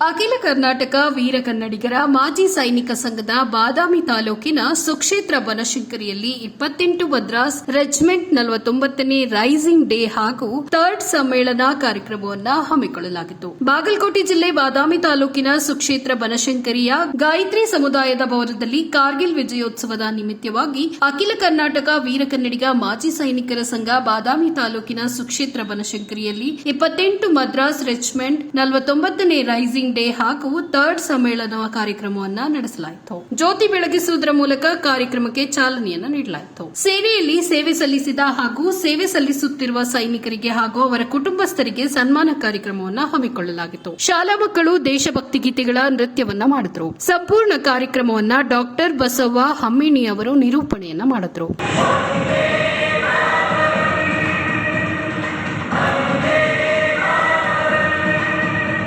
ಅಖಿಲ ಕರ್ನಾಟಕ ವೀರ ಕನ್ನಡಿಗರ ಮಾಜಿ ಸೈನಿಕ ಸಂಘದ ಬಾದಾಮಿ ತಾಲೂಕಿನ ಸುಕ್ಷೇತ್ರ ಬನಶಂಕರಿಯಲ್ಲಿ ಇಪ್ಪತ್ತೆಂಟು ಮದ್ರಾಸ್ ರೆಜಿಮೆಂಟ್ ನಲವತ್ತೊಂಬತ್ತನೇ ರೈಸಿಂಗ್ ಡೇ ಹಾಗೂ ಥರ್ಡ್ ಸಮ್ಮೇಳನ ಕಾರ್ಯಕ್ರಮವನ್ನು ಹಮ್ಮಿಕೊಳ್ಳಲಾಗಿತ್ತು. ಬಾಗಲಕೋಟೆ ಜಿಲ್ಲೆ ಬಾದಾಮಿ ತಾಲೂಕಿನ ಸುಕ್ಷೇತ್ರ ಬನಶಂಕರಿಯ ಗಾಯತ್ರಿ ಸಮುದಾಯದ ಭವನದಲ್ಲಿ ಕಾರ್ಗಿಲ್ ವಿಜಯೋತ್ಸವದ ನಿಮಿತ್ತವಾಗಿ ಅಖಿಲ ಕರ್ನಾಟಕ ವೀರ ಕನ್ನಡಿಗ ಮಾಜಿ ಸೈನಿಕರ ಸಂಘ ಬಾದಾಮಿ ತಾಲೂಕಿನ ಸುಕ್ಷೇತ್ರ ಬನಶಂಕರಿಯಲ್ಲಿ ಇಪ್ಪತ್ತೆಂಟು ಮದ್ರಾಸ್ ರೆಜಿಮೆಂಟ್ ನಲವತ್ತೊಂಬತ್ತನೇ ರೈಸಿಂಗ್ ಡೇ ಹಾಗೂ ಥರ್ಡ್ ಸಮ್ಮೇಳನ ಕಾರ್ಯಕ್ರಮವನ್ನ ನಡೆಸಲಾಯಿತು. ಜ್ಯೋತಿ ಬೆಳಗಿಸುವುದರ ಮೂಲಕ ಕಾರ್ಯಕ್ರಮಕ್ಕೆ ಚಾಲನೆಯನ್ನು ನೀಡಲಾಯಿತು. ಸೇನೆಯಲ್ಲಿ ಸೇವೆ ಸಲ್ಲಿಸಿದ ಹಾಗೂ ಸೇವೆ ಸಲ್ಲಿಸುತ್ತಿರುವ ಸೈನಿಕರಿಗೆ ಹಾಗೂ ಅವರ ಕುಟುಂಬಸ್ಥರಿಗೆ ಸನ್ಮಾನ ಕಾರ್ಯಕ್ರಮವನ್ನು ಹಮ್ಮಿಕೊಳ್ಳಲಾಗಿತ್ತು. ಶಾಲಾ ಮಕ್ಕಳು ದೇಶಭಕ್ತಿ ಗೀತೆಗಳ ನೃತ್ಯವನ್ನ ಮಾಡಿದ್ರು. ಸಂಪೂರ್ಣ ಕಾರ್ಯಕ್ರಮವನ್ನ ಡಾಕ್ಟರ್ ಬಸವ್ವ ಹಮ್ಮಿಣಿ ಅವರು ನಿರೂಪಣೆಯನ್ನ ಮಾಡಿದ್ರು.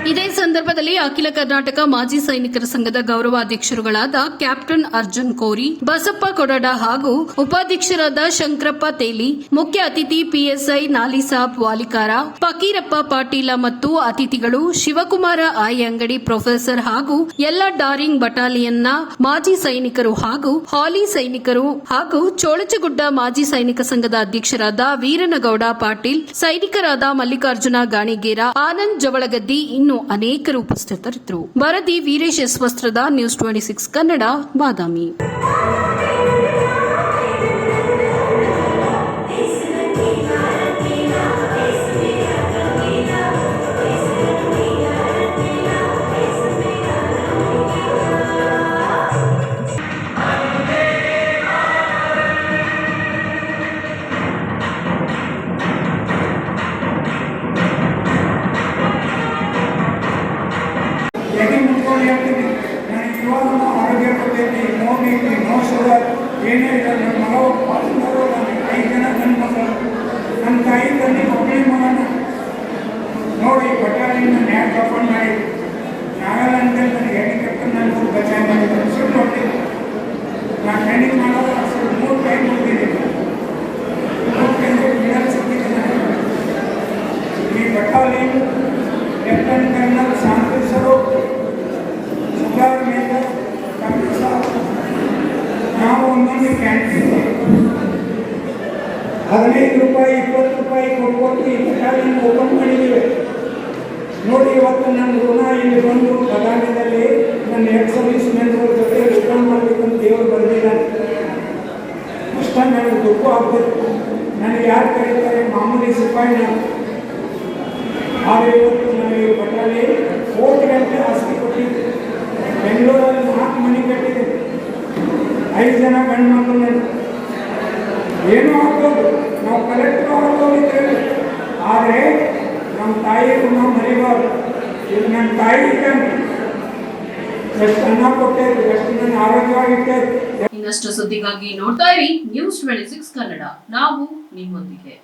ಇದೇ ಸಂದರ್ಭದಲ್ಲಿ ಅಖಿಲ ಕರ್ನಾಟಕ ಮಾಜಿ ಸೈನಿಕರ ಸಂಘದ ಗೌರವಾಧ್ಯಕ್ಷರುಗಳಾದ ಕ್ಯಾಪ್ಟನ್ ಅರ್ಜುನ್ ಕೋರಿ, ಬಸಪ್ಪ ಕೊಡಡ ಹಾಗೂ ಉಪಾಧ್ಯಕ್ಷರಾದ ಶಂಕರಪ್ಪ ತೇಲಿ, ಮುಖ್ಯ ಅತಿಥಿ ಪಿಎಸ್ಐ ನಾಲಿಸಾಬ್ ವಾಲಿಕಾರ, ಫಕೀರಪ್ಪ ಪಾಟೀಲ ಮತ್ತು ಅತಿಥಿಗಳು ಶಿವಕುಮಾರ ಐ ಅಂಗಡಿ ಪ್ರೊಫೆಸರ್ ಹಾಗೂ ಎಲ್ಲ ಡಾರಿಂಗ್ ಬಟಾಲಿಯನ್ನ ಮಾಜಿ ಸೈನಿಕರು ಹಾಗೂ ಹಾಲಿ ಸೈನಿಕರು ಹಾಗೂ ಚೋಳಚಗುಡ್ಡ ಮಾಜಿ ಸೈನಿಕ ಸಂಘದ ಅಧ್ಯಕ್ಷರಾದ ವೀರನಗೌಡ ಪಾಟೀಲ್, ಸೈನಿಕರಾದ ಮಲ್ಲಿಕಾರ್ಜುನ ಗಾಣಿಗೇರ, ಆನಂದ್ ಜವಳಗದ್ದಿ ಇನ್ನು ಅನೇಕರು ಉಪಸ್ಥಿತರಿದ್ದರು. ವರದಿ Veeresh Vastrad news twenty six Kannada Badami. ಎದೆ ಮುಟ್ಕೊಂಡು ಹೇಳ್ತೀನಿ ನನಗೆ ಇವಾಗ ಆರೋಗ್ಯ ಕೊಡ್ತೈತಿ no B P no sugar ಏನೇ ಇಲ್ಲ ನನ್ನ ಮಗ ಪಾಲ್ಗೊಂಡು ನನಗೆ ಐದು ಜನ ನನ್ನ ಮಕ್ಕಳು ನನ್ನ ತಾಯಿ ತಂದೆ ಒಬ್ಬನೇ ಮಗನ ನೋಡಿ ಬಟಾಲಿನ ನ್ಯಾಯ ಕರ್ಕೊಂಡು ಮಾಡಿ ನಾಗಾಲ್ಯಾಂಡ್ದಲ್ಲಿ ನನಗೆ ಹೆಲಿಕಾಪ್ಟರ್ ನಾನು ಬಚಾವ್ ಮಾಡಿದ್ರು ಸುಳ್ಳು ಹೊಟ್ಟಿದ್ದು ನಾನು ಟ್ರೈನಿಂಗ್ ಮಾಡೋದು ಅಷ್ಟು ಮೂರು ಟೈಮ್ ಹೋಗಿದ್ದೀನಿ ಮೂರು ಟೈಮ್ ಮೆಡಲ್ ಸಿಕ್ಕಿದೆ ನನಗೆ ಈ ಬಟಾಲಿಯನ್ ಲೆಫ್ಟಿನೆಂಟ್ ಕರ್ನಲ್ ಶಾಂತಿ ನಾವು ಒಂದೊಂದು ಕ್ಯಾಂಟೀನ್ ಹದಿನೈದು ರೂಪಾಯಿ ಇಪ್ಪತ್ತು ರೂಪಾಯಿ ಕೊಟ್ಟು ಇಷ್ಟು ಬಟಾಲಿಯನ್ ಓಪನ್ ಮಾಡಿದ್ದೀವಿ ನೋಡಿ ಇವತ್ತು ನನ್ನ ಋಣ ಇಲ್ಲಿ ಬಂದು ಬದಾಮಿನಲ್ಲಿ ನನ್ನ ಎಕ್ಸ್ ಸರ್ವಿಸ್ ಮೆಂಬರ್ ಜೊತೆ ರಿಟರ್ನ್ ಮಾಡಬೇಕಂತ ದೇವರು ಬರೆದಿದ್ದಾನೆ ಅಷ್ಟ ನನಗೆ ದುಃಖ ಆಗ್ತಿತ್ತು ನನಗೆ ಯಾರು ಕರೀತಾರೆ ಮಾಮೂಲಿ ಸಿಪಾಯಿ ನಾನು ಆದರೆ ಜನ ಗಂಡು ಮಕ್ಕಳು ಏನು ಆಗ್ಬೋದು ನಾವು ಕಲೆಕ್ಟರ್ ಆಗೋಗಿದ್ದೇವೆ ಆದರೆ ನಮ್ಮ ತಾಯಿ ನಾವು ಮರಿಬಾರ್ದು. ಇದು ನನ್ನ ತಾಯಿ ಎಷ್ಟು ಅನ್ನ ಕೊಟ್ಟೈತೆ ಎಷ್ಟು ನನ್ನ ಆರೋಗ್ಯವಾಗಿಟ್ಟೈತೆ ಇನ್ನಷ್ಟು ಸುದ್ದಿಗಾಗಿ ನೋಡ್ತಾ ಇರಿ ನ್ಯೂಸ್ ಟ್ವೆಂಟಿ ಸಿಕ್ಸ್ ಕನ್ನಡ ನಾವು ನಿಮ್ಮೊಂದಿಗೆ.